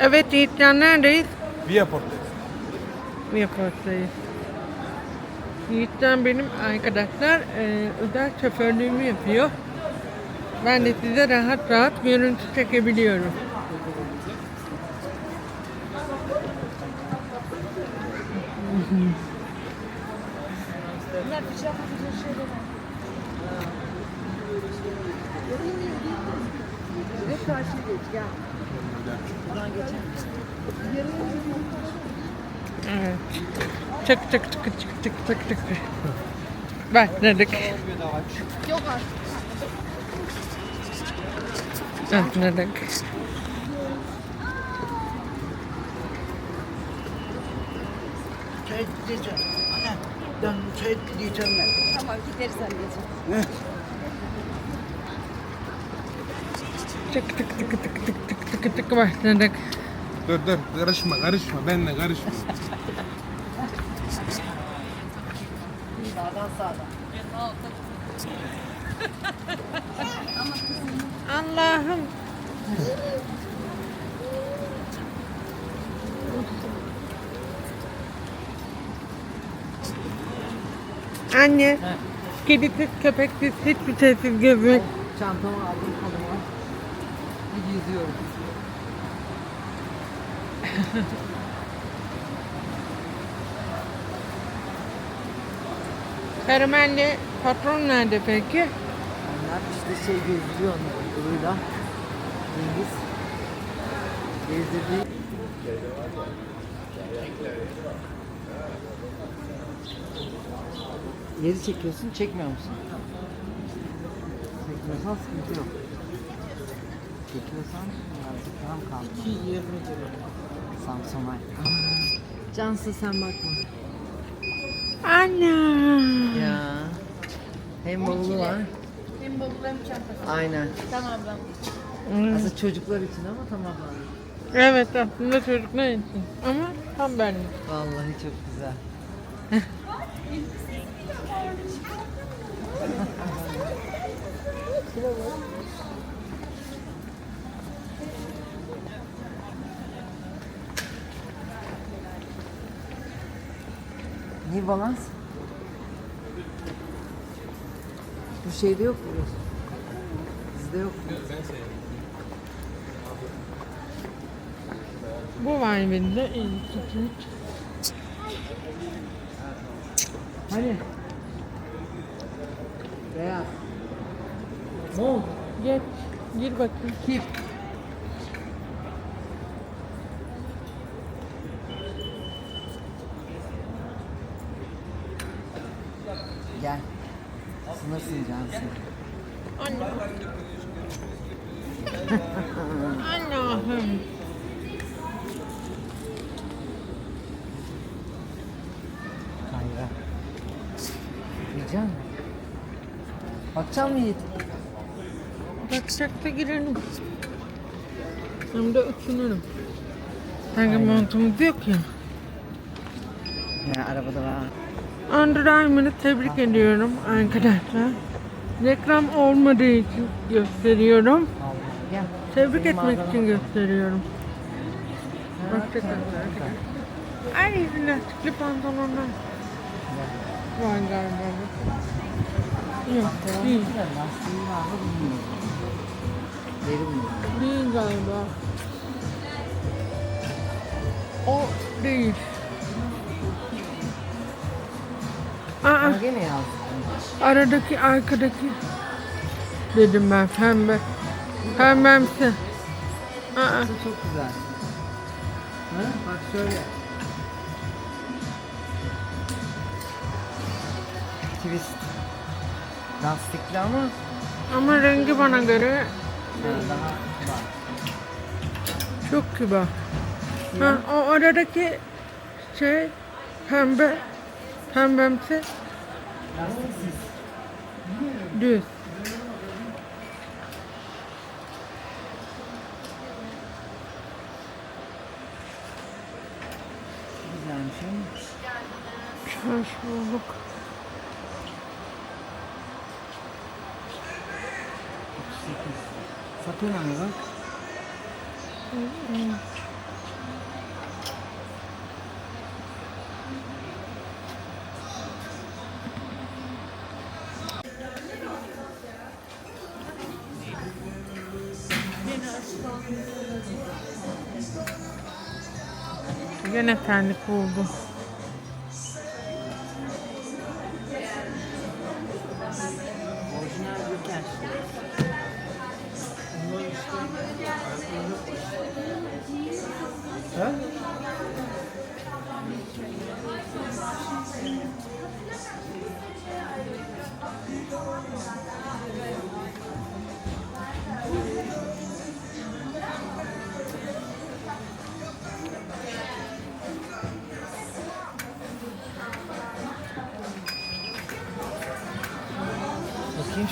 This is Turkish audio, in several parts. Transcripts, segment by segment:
Evet Yiğitcan neredeyiz? Viaport'tayız. Viaport'tayız. Yiğitcan benim arkadaşlar e, özel şoförlüğümü yapıyor. Ben de size rahat rahat görüntü çekebiliyorum. Evet. Tık tık tık tık tık tık tık. Başladık. Yok artık. Başladık. Çay diyeceğim. Anne, ben çay diyeceğim ben. Tamam gideriz anneciğim. Tık tık tık tık tık tık tık tık başladık. Dur dur karışma karışma benimle karışma. Sağdan sağdan. Allah'ım. Anne. Kedisiz, köpeksiz, hiçbir şeysiz gezmek. Çantamı aldım koluma. Bir yüzüyorum. Karamelli patron nerede peki? Onlar işte şey gezdiriyor onları. Öyle. Cengiz. Gezdirdi. Yeri çekiyorsun, çekmiyor musun? Çekmiyorsan sıkıntı yok. Çekiyorsan birazcık tam kaldı. Samsonay. Cansı sen bakma. Anne. Ya. Hem bavulu var. Hem bavul hem çantası. Aynen. Tamam ablam. Hmm. Aslında çocuklar için ama tamam abi. Evet aslında çocuklar için ama tam benlik. Vallahi çok güzel. New Balance. Bu şeyde yok mu? Bizde yok mu? Bu var bende. Hani? Beyaz. Mont. Geç, gir bakayım. Kip. Gel. Sınırsın Cansın. Anne. Allah'ım. Kayra. Yiyecek misin? Bakacak mı Yiğit? Bakacak da girelim. Hem de ısınırım. Sanki montumuz yok ya. Ya arabada var. Under Armour'ı tebrik ediyorum arkadaşlar. Reklam olmadığı için gösteriyorum. Tebrik etmek için gösteriyorum. Hoşçakalın. Ay lastikli pantolonlar var galiba. Yok değil. Değil galiba. O değil. Aa, Ha gene yazdım. aradaki arkadaki dedim ben pembe. Pembemsi. Aa, Bu çok güzel. Ha? Bak şöyle. Twist. Lastikli ama ama rengi bana göre ha, daha var. çok kibar. Ha, o aradaki şey pembe, pembemsi düz. Güzelmiş. Hoş bulduk. 38. Satın hani bak. Gene Yine Yönetmenlik buldu.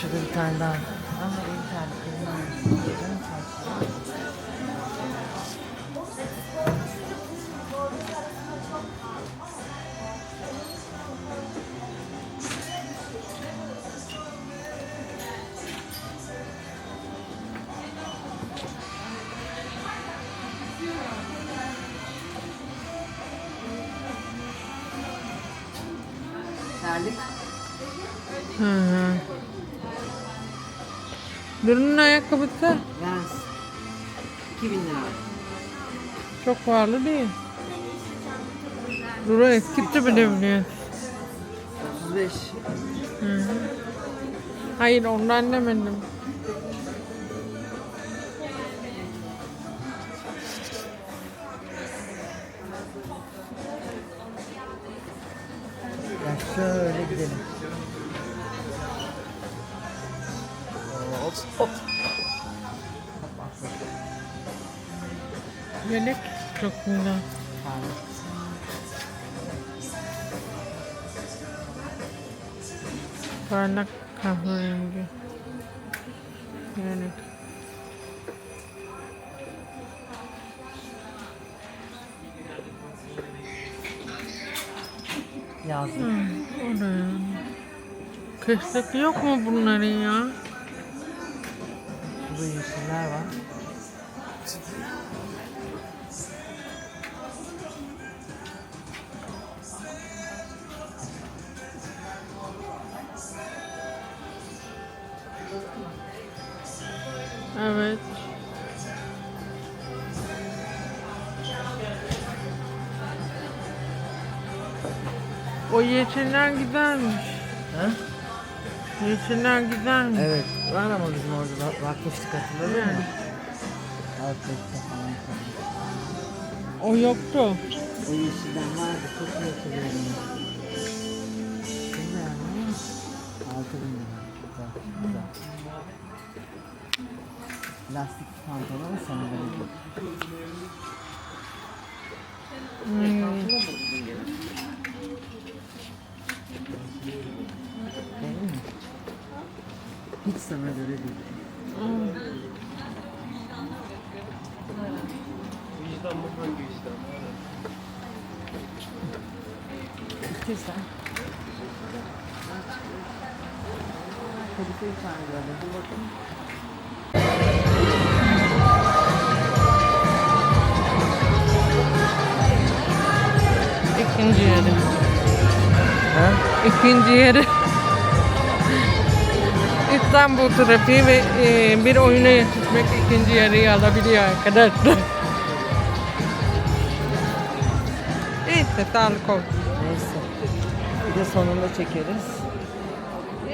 Şurada bir tane daha. Aha bir tane. Terlik. Hı hı. Duru'nun ayakkabısı Lens. 2000 lira. çok pahalı değil. Duru eskitti bile biliyor. 35. Hayır ondan demedim. Güzel. Pardon. Parlak kahverengi. Yelek. Yazlık. Hı, o da yani. Kışlık yok mu bunların ya? Burada yeşiller var. Evet. O yeşiller güzelmiş. Ha? Yeşiller güzelmiş. Evet. Var ama bizim orada vakıflık hatırladın mı? Altta falan. O yoktu. O yeşilden vardı. Çok iyi hatırlıyorum. Güzel? Altı bin lira. Güzel. Güzel. Lastik pantolon sana verecek. Hmm. Değil mi? Hiç sana göre değil. İstiyorsan. Kadife bir tane gördüm. Dur bakayım. İkinci yeri. İstanbul trafiği ve e, bir oyuna yetişmek ikinci yarıyı alabiliyor arkadaşlar. Neyse sağlık olsun. Neyse. Bir de sonunda çekeriz.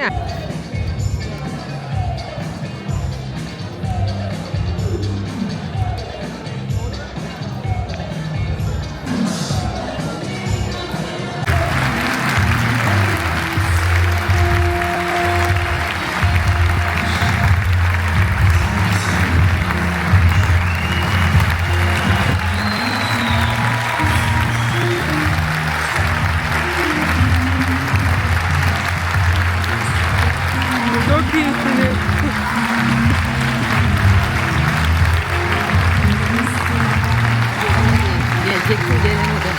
Ya. Teşekkür gelemedim.